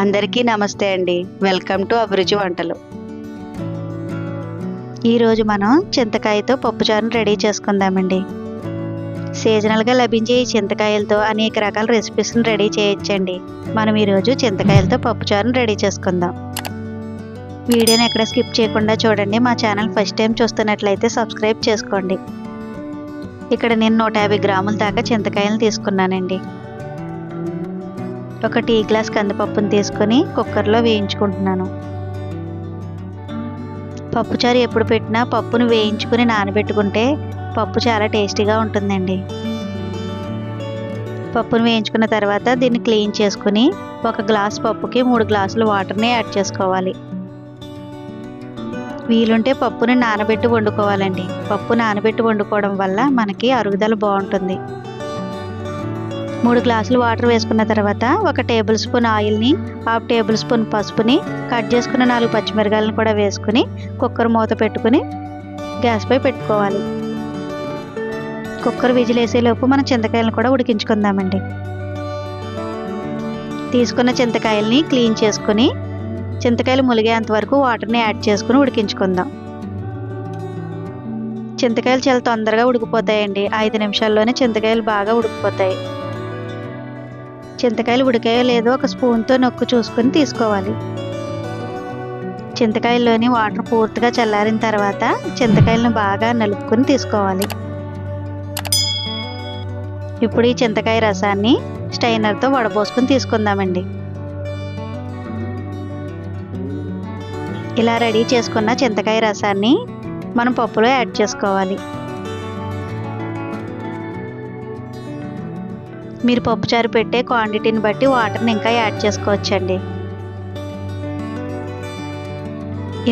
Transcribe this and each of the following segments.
అందరికీ నమస్తే అండి. వెల్కమ్ టు అభిరుచి వంటలు. ఈరోజు మనం చింతకాయతో పప్పుచారును రెడీ చేసుకుందామండి. సీజనల్గా లభించే ఈ చింతకాయలతో అనేక రకాల రెసిపీస్ని రెడీ చేయొచ్చండి. మనం ఈరోజు చింతకాయలతో పప్పుచారును రెడీ చేసుకుందాం. వీడియోని ఎక్కడ స్కిప్ చేయకుండా చూడండి. మా ఛానల్ ఫస్ట్ టైం చూస్తున్నట్లయితే సబ్స్క్రైబ్ చేసుకోండి. ఇక్కడ నేను నూట యాభై గ్రాముల దాకా చింతకాయలు తీసుకున్నానండి. ఒక టీ గ్లాస్ కందిపప్పును తీసుకొని కుక్కర్లో వేయించుకుంటున్నాను. పప్పుచారు ఎప్పుడు పెట్టినా పప్పును వేయించుకుని నానబెట్టుకుంటే పప్పు చాలా టేస్టీగా ఉంటుందండి. పప్పును వేయించుకున్న తర్వాత దీన్ని క్లీన్ చేసుకుని ఒక గ్లాస్ పప్పుకి మూడు గ్లాసులు వాటర్ని యాడ్ చేసుకోవాలి. వీలుంటే పప్పుని నానబెట్టి వండుకోవాలండి. పప్పు నానబెట్టి వండుకోవడం వల్ల మనకి అరుగుదల బాగుంటుంది. మూడు గ్లాసులు వాటర్ వేసుకున్న తర్వాత ఒక టేబుల్ స్పూన్ ఆయిల్ని హాఫ్ టేబుల్ స్పూన్ పసుపుని కట్ చేసుకున్న నాలుగు పచ్చిమిరకాయలను కూడా వేసుకుని కుక్కర్ మూత పెట్టుకుని గ్యాస్పై పెట్టుకోవాలి. కుక్కర్ విజిలేసేలోపు మనం చింతకాయలను కూడా ఉడికించుకుందామండి. తీసుకున్న చింతకాయల్ని క్లీన్ చేసుకుని చింతకాయలు ములిగేంత వరకు వాటర్ని యాడ్ చేసుకుని ఉడికించుకుందాం. చింతకాయలు చాలా తొందరగా ఉడికిపోతాయండి. ఐదు నిమిషాల్లోనే చింతకాయలు బాగా ఉడికిపోతాయి. చింతకాయలు ఉడికాయో లేదో ఒక స్పూన్తో నొక్కు చూసుకొని తీసుకోవాలి. చింతకాయల్లోని వాటర్ పూర్తిగా చల్లారిన తర్వాత చింతకాయలను బాగా నలుపుకొని తీసుకోవాలి. ఇప్పుడు ఈ చింతకాయ రసాన్ని స్టైనర్తో వడబోసుకొని తీసుకుందామండి. ఇలా రెడీ చేసుకున్న చింతకాయ రసాన్ని మనం పప్పులో యాడ్ చేసుకోవాలి. మీరు పప్పుచారు పెట్టే క్వాంటిటీని బట్టి వాటర్ని ఇంకా యాడ్ చేసుకోవచ్చండి.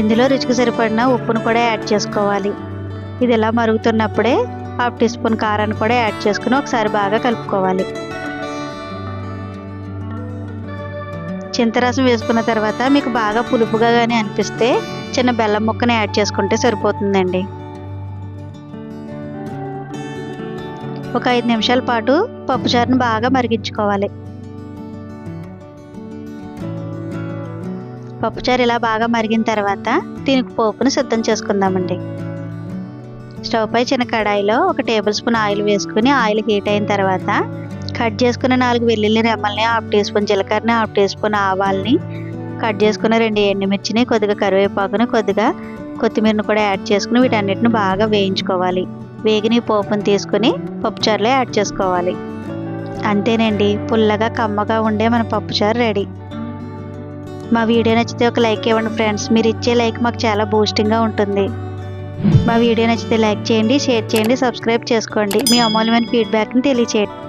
ఇందులో రుచికి సరిపడిన ఉప్పును కూడా యాడ్ చేసుకోవాలి. ఇది ఇలా మరుగుతున్నప్పుడే హాఫ్ టీ స్పూన్ కారాన్ని కూడా యాడ్ చేసుకుని ఒకసారి బాగా కలుపుకోవాలి. చింతరసం వేసుకున్న తర్వాత మీకు బాగా పులుపుగా కానీ అనిపిస్తే చిన్న బెల్లం ముక్కని యాడ్ చేసుకుంటే సరిపోతుందండి. ఒక ఐదు నిమిషాల పాటు పప్పుచారుని బాగా మరిగించుకోవాలి. పప్పుచారు ఇలా బాగా మరిగిన తర్వాత దీనికి పోపును సిద్ధం చేసుకుందామండి. స్టవ్ పై చిన్న కడాయిలో ఒక టేబుల్ స్పూన్ ఆయిల్ వేసుకుని ఆయిల్ హీట్ అయిన తర్వాత కట్ చేసుకున్న నాలుగు వెల్లుల్లి రెమ్మల్ని హాఫ్ టీ స్పూన్ జీలకర్రని హాఫ్ టీ స్పూన్ ఆవాల్ని కట్ చేసుకున్న రెండు ఎండుమిర్చిని కొద్దిగా కరివేపాకుని కొద్దిగా కొత్తిమీరని కూడా యాడ్ చేసుకుని వీటన్నిటిని బాగా వేయించుకోవాలి. వేగిని పోపును తీసుకుని పప్పుచారులో యాడ్ చేసుకోవాలి. అంతేనండి పుల్లగా కమ్మగా ఉండే మన పప్పుచారు రెడీ. మా వీడియో నచ్చితే ఒక లైక్ ఇవ్వండి ఫ్రెండ్స్. మీరు ఇచ్చే లైక్ మాకు చాలా బూస్టింగ్గా ఉంటుంది. మా వీడియో నచ్చితే లైక్ చేయండి షేర్ చేయండి సబ్స్క్రైబ్ చేసుకోండి. మీ అమూల్యమైన ఫీడ్బ్యాక్ని తెలియచేయండి.